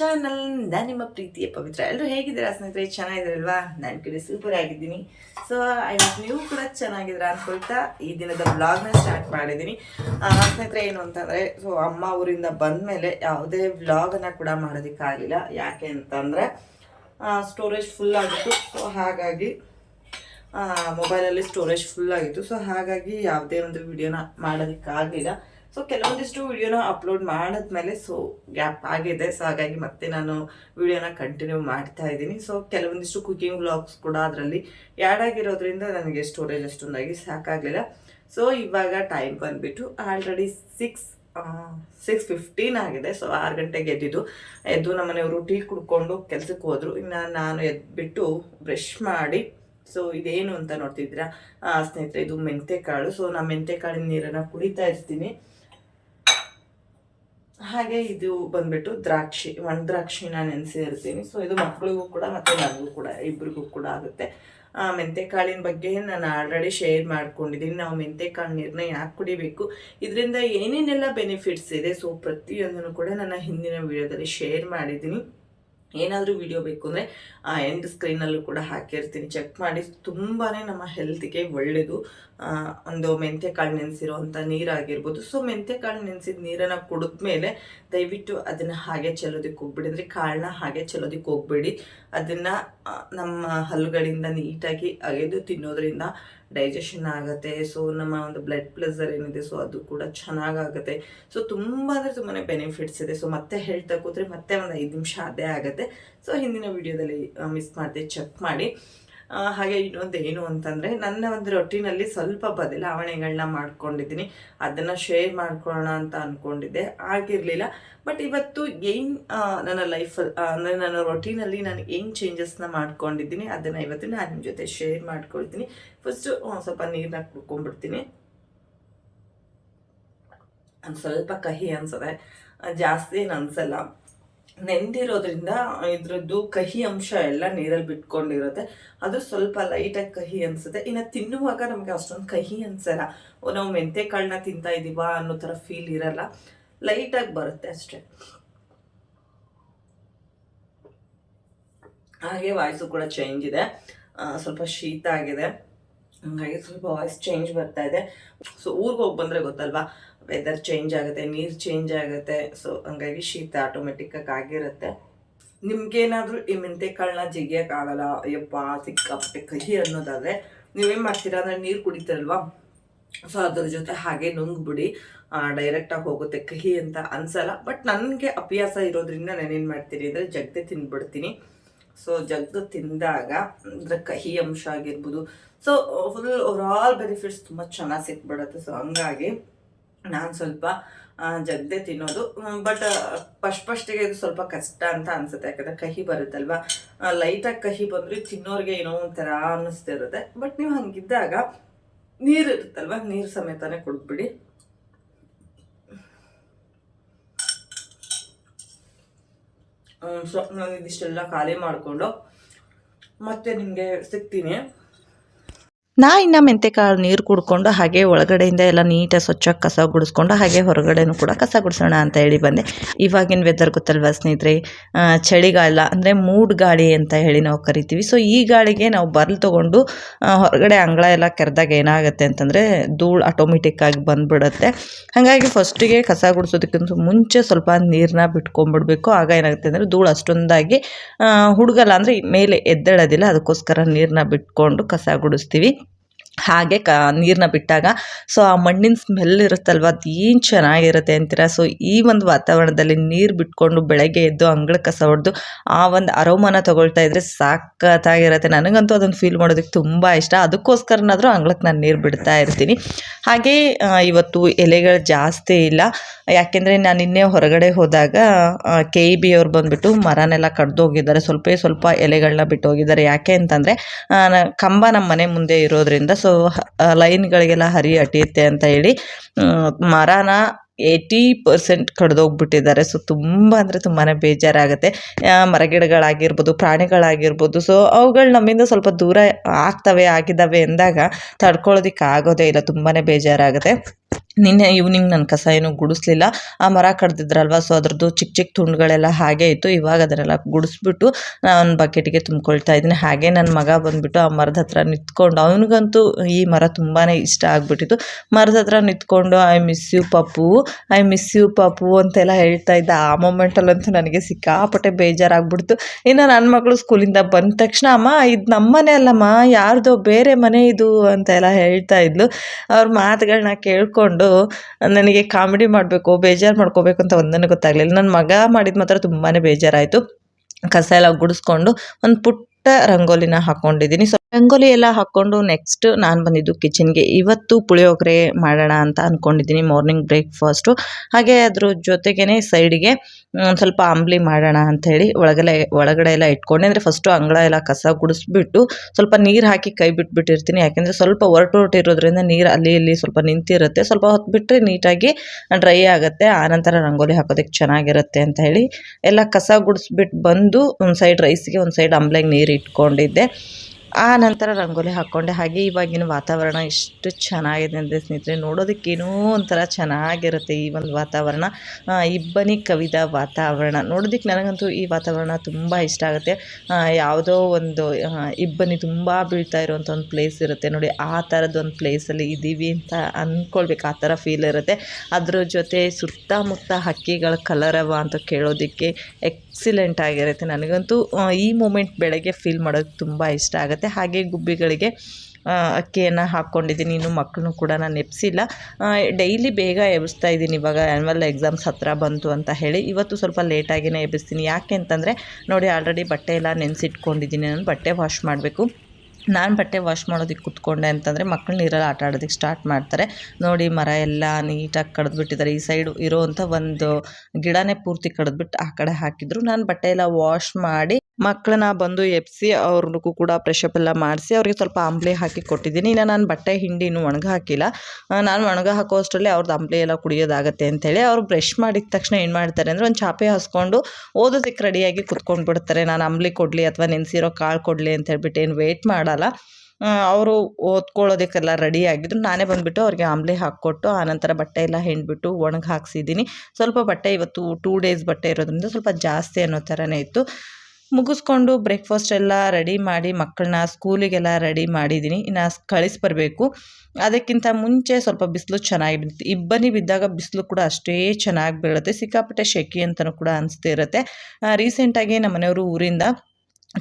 ಚಾನಲ್ನಿಂದ ನಿಮ್ಮ ಪ್ರೀತಿಯ ಪವಿತ್ರ. ಎಲ್ಲರೂ ಹೇಗಿದ್ದೀರಾ ಸ್ನೇಹಿತರೆ? ಚೆನ್ನಾಗಿದ್ದೀರಲ್ವಾ? ನಾನು ಕಡೆ ಸೂಪರ್ ಆಗಿದ್ದೀನಿ. ಸೊ ಐ ನೀವು ಕೂಡ ಚೆನ್ನಾಗಿದ್ದೀರಾ ಅನ್ಕೊಳ್ತಾ ಈ ದಿನದ ವ್ಲಾಗ್ನ ಸ್ಟಾರ್ಟ್ ಮಾಡಿದ್ದೀನಿ. ಸ್ನೇಹಿತರೆ, ಏನು ಅಂತಂದರೆ ಸೊ ಅಮ್ಮ ಊರಿಂದ ಬಂದಮೇಲೆ ಯಾವುದೇ ವ್ಲಾಗನ್ನು ಕೂಡ ಮಾಡೋದಕ್ಕಾಗಲಿಲ್ಲ ಯಾಕೆ ಅಂತಂದರೆ ಸ್ಟೋರೇಜ್ ಫುಲ್ ಆಗಿತ್ತು. ಸೊ ಹಾಗಾಗಿ ಮೊಬೈಲಲ್ಲಿ ಸ್ಟೋರೇಜ್ ಫುಲ್ ಆಗಿತ್ತು. ಸೊ ಹಾಗಾಗಿ ಯಾವುದೇ ಒಂದು ವಿಡಿಯೋನ ಮಾಡೋದಕ್ಕಾಗಲಿಲ್ಲ ಸೊ ಕೆಲವೊಂದಿಷ್ಟು ವಿಡಿಯೋನ ಅಪ್ಲೋಡ್ ಮಾಡಿದ್ಮೇಲೆ ಸೊ ಗ್ಯಾಪ್ ಆಗಿದೆ. ಸೊ ಹಾಗಾಗಿ ಮತ್ತೆ ನಾನು ವಿಡಿಯೋನ ಕಂಟಿನ್ಯೂ ಮಾಡ್ತಾ ಇದ್ದೀನಿ. ಸೊ ಕೆಲವೊಂದಿಷ್ಟು ಕುಕಿಂಗ್ ವ್ಲಾಗ್ಸ್ ಕೂಡ ಅದರಲ್ಲಿ ಆ್ಯಡ್ ಆಗಿರೋದ್ರಿಂದ ನನಗೆ ಸ್ಟೋರೇಜ್ ಅಷ್ಟೊಂದಾಗಿ ಸಾಕಾಗಲಿಲ್ಲ. ಸೊ ಇವಾಗ ಟೈಮ್ ಬಂದುಬಿಟ್ಟು ಆಲ್ರೆಡಿ ಸಿಕ್ಸ್ ಸಿಕ್ಸ್ ಫಿಫ್ಟೀನ್ ಆಗಿದೆ. ಸೊ ಆರು ಗಂಟೆಗೆ ಎದ್ದಿದ್ದು. ಎದ್ದು ನಮ್ಮ ಮನೆಯವರು ಟೀ ಕುಡ್ಕೊಂಡು ಕೆಲಸಕ್ಕೆ ಹೋದರು. ಇನ್ನು ನಾನು ಎದ್ಬಿಟ್ಟು ಬ್ರಷ್ ಮಾಡಿ ಸೊ ಇದೇನು ಅಂತ ನೋಡ್ತಿದ್ದೀರಾ? ಸ್ನೇಹಿತರೆ, ಇದು ಮೆಂತೆಕಾಳು. ಸೊ ನಾನು ಮೆಂತೆಕಾಳಿನ ನೀರನ್ನು ಕುಡಿತಾ ಇರ್ತೀನಿ. ಹಾಗೆ ಇದು ಬಂದ್ಬಿಟ್ಟು ದ್ರಾಕ್ಷಿ ಒಣ ದ್ರಾಕ್ಷಿನ ನೆನೆಸಿ ಇರ್ತೀನಿ ಸೊ ಇದು ಮಕ್ಕಳಿಗೂ ಕೂಡ ಮತ್ತು ನನಗೂ ಕೂಡ ಇಬ್ಬರಿಗೂ ಕೂಡ ಆಗುತ್ತೆ. ಮೆಂತೆಕಾಳಿನ ಬಗ್ಗೆ ನಾನು ಆಲ್ರೆಡಿ ಶೇರ್ ಮಾಡ್ಕೊಂಡಿದ್ದೀನಿ ನಾವು ಮೆಂತೆಕಾಳು ನೀರನ್ನ ಯಾಕೆ ಕುಡಿಬೇಕು? ಇದರಿಂದ ಏನೇನೆಲ್ಲ ಬೆನಿಫಿಟ್ಸ್ ಇದೆ? ಸೊ ಪ್ರತಿಯೊಂದನ್ನು ಕೂಡ ನನ್ನ ಹಿಂದಿನ ವಿಡಿಯೋದಲ್ಲಿ ಶೇರ್ ಮಾಡಿದ್ದೀನಿ ಏನಾದರೂ ವಿಡಿಯೋ ಬೇಕು ಅಂದರೆ ಆ ಎಂಡ್ ಸ್ಕ್ರೀನಲ್ಲೂ ಕೂಡ ಹಾಕಿರ್ತೀನಿ. ಚೆಕ್ ಮಾಡಿ ತುಂಬಾ ನಮ್ಮ ಹೆಲ್ತಿಗೆ ಒಳ್ಳೆಯದು ಒಂದು ಮೆಂತ್ಯಕಾಳು ನೆನೆಸಿರೋವಂಥ ನೀರಾಗಿರ್ಬೋದು. ಸೊ ಮೆಂತ್ಯಕಾಳು ನೆನೆಸಿದ ನೀರನ್ನು ಕುಡಿದ್ಮೇಲೆ ದಯವಿಟ್ಟು ಅದನ್ನು ಹಾಗೆ ಚೆಲ್ಲೋದಕ್ಕೆ ಹೋಗ್ಬಿಡಿ. ಅಂದರೆ ಕಾಳನ್ನ ಹಾಗೆ ಚೆಲ್ಲೋದಕ್ಕೆ ಹೋಗ್ಬೇಡಿ. ಅದನ್ನು ನಮ್ಮ ಹಲ್ಲುಗಳಿಂದ ನೀಟಾಗಿ ಅಗೆದು ತಿನ್ನೋದ್ರಿಂದ ಡೈಜೆಷನ್ ಆಗುತ್ತೆ. ಸೊ ನಮ್ಮ ಒಂದು ಬ್ಲಡ್ ಪ್ರೆಸರ್ ಏನಿದೆ ಸೊ ಅದು ಕೂಡ ಚೆನ್ನಾಗಾಗುತ್ತೆ. ಸೊ ತುಂಬ ಅಂದರೆ ತುಂಬಾ ಬೆನಿಫಿಟ್ಸ್ ಇದೆ. ಸೊ ಮತ್ತೆ ಹೇಳ್ತಾ ಕೂತ್ರೆ ಮತ್ತೆ ಒಂದು ಐದು ನಿಮಿಷ ಅದೇ ಆಗುತ್ತೆ. ಸೊ ಹಿಂದಿನ ವಿಡಿಯೋದಲ್ಲಿ ಮಿಸ್ ಮಾಡಿದೆ ಚೆಕ್ ಮಾಡಿ. ಹಾಗೆ ಇನ್ನೊಂದು ಏನು ಅಂತಂದರೆ ನನ್ನ ಒಂದು ರೊಟ್ಟಿನಲ್ಲಿ ಸ್ವಲ್ಪ ಬದಲಾವಣೆಗಳನ್ನ ಮಾಡ್ಕೊಂಡಿದ್ದೀನಿ. ಅದನ್ನು ಶೇರ್ ಮಾಡ್ಕೊಳ್ಳೋಣ ಅಂತ ಅಂದ್ಕೊಂಡಿದ್ದೆ ಆಗಿರಲಿಲ್ಲ. ಬಟ್ ಇವತ್ತು ಏನು ನನ್ನ ಲೈಫಲ್ಲಿ ಅಂದರೆ ನನ್ನ ರೊಟೀನಲ್ಲಿ ನಾನು ಏನು ಚೇಂಜಸ್ನ ಮಾಡ್ಕೊಂಡಿದ್ದೀನಿ, ಅದನ್ನು ಇವತ್ತು ನಾನು ನಿಮ್ಮ ಜೊತೆ ಶೇರ್ ಮಾಡ್ಕೊಳ್ತೀನಿ. ಫಸ್ಟು ಸ್ವಲ್ಪ ನೀರನ್ನ ಕುಡ್ಕೊಂಡ್ಬಿಡ್ತೀನಿ. ಸ್ವಲ್ಪ ಕಹಿ ಅನ್ಸದೆ. ಜಾಸ್ತಿ ಏನು ಅನ್ಸಲ್ಲ. ನೆಂದಿರೋದ್ರಿಂದ ಇದ್ರದ್ದು ಕಹಿ ಅಂಶ ಎಲ್ಲ ನೀರಲ್ಲಿ ಬಿಟ್ಕೊಂಡಿರುತ್ತೆ. ಅದು ಸ್ವಲ್ಪ ಲೈಟಾಗಿ ಕಹಿ ಅನ್ಸುತ್ತೆ. ಇನ್ನು ತಿನ್ನುವಾಗ ನಮಗೆ ಅಷ್ಟೊಂದು ಕಹಿ ಅನ್ಸಲ್ಲ. ನಾವು ಮೆಂತೆ ಕಾಳನ್ನ ತಿಂತಾ ಇದೀವಾ ಅನ್ನೋ ಥರ ಫೀಲ್ ಇರಲ್ಲ. ಲೈಟಾಗಿ ಬರುತ್ತೆ ಅಷ್ಟೇ. ಹಾಗೆ ವಾಯ್ಸು ಕೂಡ ಚೇಂಜ್ ಇದೆ. ಸ್ವಲ್ಪ ಶೀತ ಆಗಿದೆ. ಹಂಗಾಗಿ ಸ್ವಲ್ಪ ವಾಯ್ಸ್ ಚೇಂಜ್ ಬರ್ತಾ ಇದೆ. ಸೊ ಊರಿಗೆ ಹೋಗಿ ಬಂದರೆ ಗೊತ್ತಲ್ವಾ? ವೆದರ್ ಚೇಂಜ್ ಆಗುತ್ತೆ, ನೀರು ಚೇಂಜ್ ಆಗುತ್ತೆ. ಸೊ ಹಂಗಾಗಿ ಶೀತ ಆಟೋಮೆಟಿಕ್ಕಾಗಿ ಆಗಿರುತ್ತೆ. ನಿಮ್ಗೇನಾದರೂ ಈ ಮೆಂತೆಕಾಳನ್ನ ಜಿಗಿಯೋಕ್ಕಾಗಲ್ಲ ಅಯ್ಯಪ್ಪ ಸಿಕ್ಕಾಪಟ್ಟೆ ಕಹಿ ಅನ್ನೋದಾದರೆ ನೀವೇನು ಮಾಡ್ತೀರಾ? ಅಂದರೆ ನೀರು ಕುಡಿತಾರಲ್ವಾ? ಸೊ ಅದ್ರ ಜೊತೆ ಹಾಗೆ ನುಂಗ್ಬಿಡಿ. ಡೈರೆಕ್ಟಾಗಿ ಹೋಗುತ್ತೆ ಕಹಿ ಅಂತ ಅನ್ಸಲ್ಲ. ಬಟ್ ನನಗೆ ಅಭ್ಯಾಸ ಇರೋದ್ರಿಂದ ನಾನೇನು ಮಾಡ್ತೀನಿ ಅಂದರೆ ಜಗ್ದೆ ತಿಂದ್ಬಿಡ್ತೀನಿ ಸೊ ಜಗ್ದು ತಿಂದಾಗ ಅಂದರೆ ಕಹಿ ಅಂಶ ಆಗಿರ್ಬೋದು. ಸೊ ಫುಲ್ ಓವರಾಲ್ ಬೆನಿಫಿಟ್ಸ್ ತುಂಬ ಚೆನ್ನಾಗಿ ಸಿಕ್ಬಿಡುತ್ತೆ. ಸೊ ಹಂಗಾಗಿ ನಾನು ಸ್ವಲ್ಪ ಜಗ್ದೆ ತಿನ್ನೋದು. ಬಟ್ ಫಸ್ಟ್ ಫಸ್ಟಿಗೆ ಇದು ಸ್ವಲ್ಪ ಕಷ್ಟ ಅಂತ ಅನ್ಸುತ್ತೆ. ಯಾಕಂದರೆ ಕಹಿ ಬರುತ್ತಲ್ವಾ? ಲೈಟಾಗಿ ಕಹಿ ಬಂದರೆ ತಿನ್ನೋರಿಗೆ ಏನೋ ಒಂಥರ ಅನ್ನಿಸ್ತಾ ಇರುತ್ತೆ. ಬಟ್ ನೀವು ಹಂಗಿದ್ದಾಗ ನೀರು ಇರುತ್ತಲ್ವ? ನೀರು ಸಮೇತನೇ ಕುಡಿದ್ಬಿಡಿ. ಸೊ ನಾನು ಇದಿಷ್ಟೆಲ್ಲ ಖಾಲಿ ಮಾಡಿಕೊಂಡು ಮತ್ತೆ ನಿಮಗೆ ಸಿಗ್ತೀನಿ. ನಾ ಇನ್ನು ಮೆಂತೆಕಾಳು ನೀರು ಕುಡ್ಕೊಂಡು ಹಾಗೆ ಒಳಗಡೆಯಿಂದ ಎಲ್ಲ ನೀಟಾಗಿ ಸ್ವಚ್ಛವಾಗಿ ಕಸ ಗುಡಿಸ್ಕೊಂಡು ಹಾಗೆ ಹೊರಗಡೆನೂ ಕೂಡ ಕಸ ಗುಡಿಸೋಣ ಅಂತ ಹೇಳಿ ಬಂದೆ. ಇವಾಗಿನ ವೆದರ್ ಗೊತ್ತಲ್ವಾ ಸ್ನೇಹಿತರೆ? ಚಳಿಗಾಲ ಅಂದರೆ ಮೂಡ್ ಗಾಳಿ ಅಂತ ಹೇಳಿ ನಾವು ಕರಿತೀವಿ. ಸೊ ಈ ಗಾಳಿಗೆ ನಾವು ಬರ್ಲ್ ತೊಗೊಂಡು ಹೊರಗಡೆ ಅಂಗಳ ಎಲ್ಲ ಕೆರೆದಾಗ ಏನಾಗುತ್ತೆ ಅಂತಂದರೆ ಧೂಳು ಆಟೋಮೆಟಿಕ್ಕಾಗಿ ಬಂದುಬಿಡುತ್ತೆ. ಹಾಗಾಗಿ ಫಸ್ಟಿಗೆ ಕಸ ಗುಡಿಸೋದಕ್ಕಿಂತ ಮುಂಚೆ ಸ್ವಲ್ಪ ನೀರನ್ನ ಬಿಟ್ಕೊಂಡ್ಬಿಡ್ಬೇಕು. ಆಗ ಏನಾಗುತ್ತೆ ಅಂದರೆ ಧೂಳು ಅಷ್ಟೊಂದಾಗಿ ಹುಡುಗಲ್ಲ ಅಂದರೆ ಮೇಲೆ ಎದ್ದೇಳೋದಿಲ್ಲ. ಅದಕ್ಕೋಸ್ಕರ ನೀರನ್ನ ಬಿಟ್ಕೊಂಡು ಕಸ ಗುಡಿಸ್ತೀವಿ. ಹಾಗೆ ಕ ನೀರನ್ನ ಬಿಟ್ಟಾಗ ಸೊ ಆ ಮಣ್ಣಿನ ಸ್ಮೆಲ್ ಇರುತ್ತಲ್ವ? ಅದು ಚೆನ್ನಾಗಿರುತ್ತೆ ಅಂತೀರಾ? ಸೊ ಈ ಒಂದು ವಾತಾವರಣದಲ್ಲಿ ನೀರು ಬಿಟ್ಕೊಂಡು ಬೆಳಗ್ಗೆ ಎದ್ದು ಅಂಗಳ ಕಸ ಹೊಡೆದು ಆ ಒಂದು ಅರೋಮನ ತೊಗೊಳ್ತಾ ಇದ್ರೆ ಸಾಕತ್ತಾಗಿರುತ್ತೆ ನನಗಂತೂ ಅದನ್ನು ಫೀಲ್ ಮಾಡೋದಕ್ಕೆ ತುಂಬ ಇಷ್ಟ. ಅದಕ್ಕೋಸ್ಕರನಾದರೂ ಅಂಗಳಕ್ಕೆ ನಾನು ನೀರು ಬಿಡ್ತಾ ಇರ್ತೀನಿ. ಹಾಗೆ ಇವತ್ತು ಎಲೆಗಳು ಜಾಸ್ತಿ ಇಲ್ಲ. ಯಾಕೆಂದರೆ ನಾನು ಇನ್ನೇ ಹೊರಗಡೆ ಹೋದಾಗ ಕೆ ಇ ಬಿ ಅವ್ರು ಬಂದುಬಿಟ್ಟು ಮರನೆಲ್ಲ ಕಡ್ದು ಹೋಗಿದ್ದಾರೆ ಸ್ವಲ್ಪ ಸ್ವಲ್ಪ ಎಲೆಗಳನ್ನ ಬಿಟ್ಟು ಹೋಗಿದ್ದಾರೆ ಯಾಕೆ ಅಂತಂದರೆ ಕಂಬ ನಮ್ಮ ಮನೆ ಮುಂದೆ ಇರೋದ್ರಿಂದ ಸೊ ಲೈನ್ಗಳಿಗೆಲ್ಲ ಹರಿ ಅಟಿಯುತ್ತೆ ಅಂತ ಹೇಳಿ ಮರನ ಏಯ್ಟಿ ಪರ್ಸೆಂಟ್ ಕಡ್ದೋಗ್ಬಿಟ್ಟಿದ್ದಾರೆ. ಸೊ, ತುಂಬ ಅಂದರೆ ತುಂಬಾ ಬೇಜಾರಾಗುತ್ತೆ. ಮರಗಿಡಗಳಾಗಿರ್ಬೋದು, ಪ್ರಾಣಿಗಳಾಗಿರ್ಬೋದು, ಸೊ, ಅವುಗಳು ನಮ್ಮಿಂದ ಸ್ವಲ್ಪ ದೂರ ಆಗ್ತವೆ, ಆಗಿದ್ದಾವೆ ಎಂದಾಗ ತಡ್ಕೊಳ್ಳೋದಕ್ಕೆ ಆಗೋದೇ ಇಲ್ಲ. ತುಂಬಾ ಬೇಜಾರಾಗುತ್ತೆ. ನಿನ್ನೆ ಈವ್ನಿಂಗ್ ನಾನು ಕಸ ಏನು ಗುಡಿಸ್ಲಿಲ್ಲ. ಆ ಮರ ಕಡ್ದಿದ್ರಲ್ವ ಸೊ ಅದ್ರದ್ದು ಚಿಕ್ಕ ಚಿಕ್ಕ ತುಂಡುಗಳೆಲ್ಲ ಹಾಗೆ ಇತ್ತು. ಇವಾಗ ಅದನ್ನೆಲ್ಲ ಗುಡಿಸ್ಬಿಟ್ಟು ನಾನು ಬಕೆಟಿಗೆ ತುಂಬ್ಕೊಳ್ತಾ ಇದ್ದೀನಿ. ಹಾಗೆ ನನ್ನ ಮಗ ಬಂದುಬಿಟ್ಟು ಆ ಮರದ ಹತ್ರ ನಿಂತ್ಕೊಂಡು, ಅವನಿಗಂತೂ ಈ ಮರ ತುಂಬಾ ಇಷ್ಟ ಆಗಿಬಿಟ್ಟಿತ್ತು. ಮರದ ಹತ್ರ ನಿಂತ್ಕೊಂಡು I miss you Pappu I miss you Pappu ಅಂತೆಲ್ಲ ಹೇಳ್ತಾ ಇದ್ದ. ಆ ಮೊಮೆಂಟಲ್ಲಂತೂ ನನಗೆ ಸಿಕ್ಕಾಪಟ್ಟೆ ಬೇಜಾರಾಗ್ಬಿಡ್ತು. ಇನ್ನು ನನ್ನ ಮಗಳು ಸ್ಕೂಲಿಂದ ಬಂದ ತಕ್ಷಣ, ಅಮ್ಮ, ಇದು ನಮ್ಮನೆ ಅಲ್ಲಮ್ಮ, ಯಾರ್ದೋ ಬೇರೆ ಮನೆ ಇದು ಅಂತೆಲ್ಲ ಹೇಳ್ತಾ ಇದ್ಲು. ಅವ್ರ ಮಾತುಗಳನ್ನ ಕೇಳಿಕೊಂಡು ನನಗೆ ಕಾಮಿಡಿ ಮಾಡಬೇಕು, ಬೇಜಾರು ಮಾಡ್ಕೋಬೇಕು ಅಂತ ಒಂದನೇ ಗೊತ್ತಾಗಲಿಲ್ಲ. ನನ್ನ ಮಗ ಮಾಡಿದ ಮಾತ್ರ ತುಂಬಾ ಬೇಜಾರಾಯಿತು. ಕಸ ಎಲ್ಲ ಗುಡಿಸ್ಕೊಂಡು ಒಂದು ಪುಟ್ಟ ರಂಗೋಲಿನ ಹಾಕ್ಕೊಂಡಿದ್ದೀನಿ ಸೊ ರಂಗೋಲಿ ಎಲ್ಲ ಹಾಕ್ಕೊಂಡು ನೆಕ್ಸ್ಟ್ ನಾನು ಬಂದಿದ್ದು ಕಿಚನ್ಗೆ ಇವತ್ತು ಪುಳಿಯೋಗರೆ ಮಾಡೋಣ ಅಂತ ಅಂದ್ಕೊಂಡಿದ್ದೀನಿ ಮಾರ್ನಿಂಗ್ ಬ್ರೇಕ್ಫಾಸ್ಟು ಹಾಗೆ ಅದ್ರ ಜೊತೆಗೇ ಸೈಡಿಗೆ ಒಂದು ಸ್ವಲ್ಪ ಅಂಬ್ಲಿ ಮಾಡೋಣ ಅಂಥೇಳಿ ಒಳಗಡೆ ಒಳಗಡೆ ಎಲ್ಲ ಇಟ್ಕೊಂಡೆ. ಅಂದರೆ ಫಸ್ಟು ಅಂಗಳ ಎಲ್ಲ ಕಸ ಗುಡಿಸ್ಬಿಟ್ಟು ಸ್ವಲ್ಪ ನೀರು ಹಾಕಿ ಕೈ ಬಿಟ್ಬಿಟ್ಟಿರ್ತೀನಿ. ಯಾಕೆಂದರೆ ಸ್ವಲ್ಪ ಒರಟು ಹೊರಟಿರೋದ್ರಿಂದ ನೀರು ಅಲ್ಲಿ ಇಲ್ಲಿ ಸ್ವಲ್ಪ ನಿಂತಿರುತ್ತೆ. ಸ್ವಲ್ಪ ಹೊತ್ತು ಬಿಟ್ಟರೆ ನೀಟಾಗಿ ಡ್ರೈ ಆಗುತ್ತೆ. ಆನಂತರ ರಂಗೋಲಿ ಹಾಕೋದಕ್ಕೆ ಚೆನ್ನಾಗಿರುತ್ತೆ ಅಂತ ಹೇಳಿ ಎಲ್ಲ ಕಸ ಗುಡಿಸ್ಬಿಟ್ಟು ಬಂದು ಒಂದು ಸೈಡ್ ರೈಸ್ಗೆ ಒಂದು ಸೈಡ್ ಅಂಬ್ಲೆಗೆ ನೀರು ಇಟ್ಕೊಂಡಿದ್ದೆ. ಆ ನಂತರ ರಂಗೋಲಿ ಹಾಕ್ಕೊಂಡೆ ಹಾಗೆ ಇವಾಗಿನ ವಾತಾವರಣ ಎಷ್ಟು ಚೆನ್ನಾಗಿದೆ ಅಂದರೆ ಸ್ನೇಹಿತರೆ. ನೋಡೋದಕ್ಕೇನೋ ಒಂಥರ ಚೆನ್ನಾಗಿರುತ್ತೆ ಈ ಒಂದು ವಾತಾವರಣ. ಇಬ್ಬನಿ ಕವಿದ ವಾತಾವರಣ. ನೋಡೋದಕ್ಕೆ ನನಗಂತೂ ಈ ವಾತಾವರಣ ತುಂಬ ಇಷ್ಟ ಆಗುತ್ತೆ. ಯಾವುದೋ ಒಂದು ಇಬ್ಬನಿ ತುಂಬ ಬೀಳ್ತಾ ಇರುವಂಥ ಒಂದು ಪ್ಲೇಸ್ ಇರುತ್ತೆ. ನೋಡಿ, ಆ ಥರದ್ದೊಂದು ಪ್ಲೇಸಲ್ಲಿ ಇದ್ದೀವಿ ಅಂತ ಅಂದ್ಕೊಳ್ಬೇಕು ಆ ಥರ ಫೀಲ್ ಇರುತ್ತೆ. ಅದ್ರ ಜೊತೆ ಸುತ್ತಮುತ್ತ ಹಕ್ಕಿಗಳ ಕಲರವ ಅಂತ ಕೇಳೋದಕ್ಕೆ ಎಕ್ಸಿಲೆಂಟ್ ಆಗಿರುತ್ತೆ. ನನಗಂತೂ ಈ ಮೂಮೆಂಟ್ ಬೆಳಗ್ಗೆ ಫೀಲ್ ಮಾಡೋದು ತುಂಬ ಇಷ್ಟ ಆಗುತ್ತೆ. ಹಾಗೆ ಗುಬ್ಬಿಗಳಿಗೆ ಅಕ್ಕಿಯನ್ನು ಹಾಕ್ಕೊಂಡಿದ್ದೀನಿ. ಇನ್ನು ಮಕ್ಕಳನ್ನು ಕೂಡ ನಾನು ಎಬ್ಸಿಲ್ಲ. ಡೈಲಿ ಬೇಗ ಎಬ್ಸ್ತಾ ಇದ್ದೀನಿ. ಇವಾಗ ಆ್ಯನ್ವಲ್ ಎಕ್ಸಾಮ್ಸ್ ಹತ್ತಿರ ಬಂತು ಅಂತ ಹೇಳಿ ಇವತ್ತು ಸ್ವಲ್ಪ ಲೇಟಾಗಿನೇ ಎಬ್ಬಿಸ್ತೀನಿ. ಯಾಕೆ ಅಂತಂದರೆ, ನೋಡಿ ಆಲ್ರೆಡಿ ಬಟ್ಟೆ ಎಲ್ಲ ನೆನೆಸಿಟ್ಕೊಂಡಿದ್ದೀನಿ. ನಾನು ಬಟ್ಟೆ ವಾಶ್ ಮಾಡಬೇಕು. ನಾನು ಬಟ್ಟೆ ವಾಶ್ ಮಾಡೋದಕ್ಕೆ ಕೂತ್ಕೊಂಡೆ ಅಂತಂದರೆ ಮಕ್ಕಳು ನೀರಲ್ಲಿ ಆಟ ಆಡೋದಕ್ಕೆ ಸ್ಟಾರ್ಟ್ ಮಾಡ್ತಾರೆ. ನೋಡಿ ಮರ ಎಲ್ಲ ನೀಟಾಗಿ ಕಡಿದ್ಬಿಟ್ಟಿದ್ದಾರೆ. ಈ ಸೈಡು ಇರೋವಂಥ ಒಂದು ಗಿಡನೇ ಪೂರ್ತಿ ಕಡಿದ್ಬಿಟ್ಟು ಆ ಕಡೆ ಹಾಕಿದ್ರು. ನಾನು ಬಟ್ಟೆ ಎಲ್ಲ ವಾಶ್ ಮಾಡಿ ಮಕ್ಕಳನ್ನ ಬಂದು ಎಬ್ಸಿ ಅವ್ರಿಗೂ ಕೂಡ ಪ್ರೆಶಪ್ ಎಲ್ಲ ಮಾಡಿಸಿ ಅವ್ರಿಗೆ ಸ್ವಲ್ಪ ಆಂಬ್ಲಿ ಹಾಕಿ ಕೊಟ್ಟಿದ್ದೀನಿ. ಇನ್ನು ನಾನು ಬಟ್ಟೆ, ಹಿಂಡಿ ಇನ್ನೂ ಒಣಗ ಹಾಕಿಲ್ಲ. ನಾನು ಒಣಗ ಹಾಕೋ ಅಷ್ಟರಲ್ಲಿ ಅವ್ರದ್ದು ಅಂಬ್ಲಿ ಎಲ್ಲ ಕುಡಿಯೋದಾಗತ್ತೆ ಅಂತೇಳಿ ಅವ್ರು ಬ್ರಷ್ ಮಾಡಿದ ತಕ್ಷಣ ಏನು ಮಾಡ್ತಾರೆ ಅಂದರೆ ಒಂದು ಚಾಪೆ ಹಾಸ್ಕೊಂಡು ಓದೋದಕ್ಕೆ ರೆಡಿಯಾಗಿ ಕುತ್ಕೊಂಡು ಬಿಡ್ತಾರೆ. ನಾನು ಅಂಬ್ಲಿ ಕೊಡಲಿ ಅಥವಾ ನೆನೆಸಿರೋ ಕಾಳು ಕೊಡಲಿ ಅಂತ ಹೇಳ್ಬಿಟ್ಟು ಏನು ವೆಯ್ಟ್ ಮಾಡಲ್ಲ. ಅವರು ಓದ್ಕೊಳ್ಳೋದಕ್ಕೆಲ್ಲ ರೆಡಿ ಆಗಿದ್ರು ನಾನೇ ಬಂದುಬಿಟ್ಟು ಅವ್ರಿಗೆ ಆಮ್ಲೆ ಹಾಕ್ಕೊಟ್ಟು ಆನಂತರ ಬಟ್ಟೆ ಎಲ್ಲ ಹೆಣ್ಬಿಟ್ಟು ಒಣಗಿ ಹಾಕ್ಸಿದ್ದೀನಿ. ಸ್ವಲ್ಪ ಬಟ್ಟೆ ಇವತ್ತು ಟೂ ಡೇಸ್ ಬಟ್ಟೆ ಇರೋದ್ರಿಂದ ಸ್ವಲ್ಪ ಜಾಸ್ತಿ ಅನ್ನೋ ಥರನೇ ಇತ್ತು. ಮುಗಿಸ್ಕೊಂಡು ಬ್ರೇಕ್ಫಾಸ್ಟ್ ಎಲ್ಲ ರೆಡಿ ಮಾಡಿ ಮಕ್ಕಳನ್ನ ಸ್ಕೂಲಿಗೆಲ್ಲ ರೆಡಿ ಮಾಡಿದ್ದೀನಿ. ಇನ್ನು ಕಳಿಸ್ಬರ್ಬೇಕು ಅದಕ್ಕಿಂತ ಮುಂಚೆ ಸ್ವಲ್ಪ ಬಿಸಿಲು ಚೆನ್ನಾಗಿ ಬಿತ್ತು ಇಬ್ಬನಿ ಬಿದ್ದಾಗ ಬಿಸಿಲು ಕೂಡ ಅಷ್ಟೇ ಚೆನ್ನಾಗಿ ಬೀಳುತ್ತೆ. ಸಿಕ್ಕಾಪಟ್ಟೆ ಶೆಕೆ ಅಂತಲೂ ಕೂಡ ಅನಿಸ್ತಿರುತ್ತೆ. ರೀಸೆಂಟಾಗಿ ನಮ್ಮ ಮನೆಯವರು ಊರಿಂದ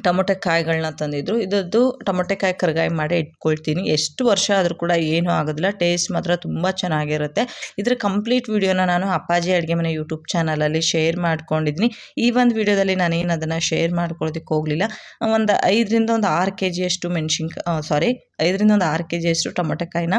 ಟೊಮೊಟೊ ಕಾಯಿಗಳನ್ನ ತಂದಿದ್ರು. ಇದದ್ದು ಟೊಮೊಟೊ ಕಾಯಿ ಕರ್ಗಾಯಿ ಮಾಡಿ ಇಟ್ಕೊಳ್ತೀನಿ. ಎಷ್ಟು ವರ್ಷ ಆದರೂ ಕೂಡ ಏನೂ ಆಗೋದಿಲ್ಲ. ಟೇಸ್ಟ್ ಮಾತ್ರ ತುಂಬ ಚೆನ್ನಾಗಿರುತ್ತೆ. ಇದ್ರ ಕಂಪ್ಲೀಟ್ ವೀಡಿಯೋನ ನಾನು ಅಪ್ಪಾಜಿ ಅಡುಗೆ ಮನೆ ಯೂಟ್ಯೂಬ್ ಚಾನಲಲ್ಲಿ ಶೇರ್ ಮಾಡ್ಕೊಂಡಿದ್ದೀನಿ. ಈ ಒಂದು ವೀಡಿಯೋದಲ್ಲಿ ನಾನೇನು ಅದನ್ನು ಶೇರ್ ಮಾಡ್ಕೊಳ್ಳೋದಕ್ಕೆ ಹೋಗಲಿಲ್ಲ. ಒಂದು ಐದರಿಂದ ಒಂದು ಆರು ಕೆ ಜಿಯಷ್ಟು ಮೆಣ್ಸಿನ್ಕಾಯಿ ಸಾರಿ ಐದರಿಂದ ಒಂದು ಆರು ಕೆ ಜಿ ಅಷ್ಟು ಕಾಯಿನ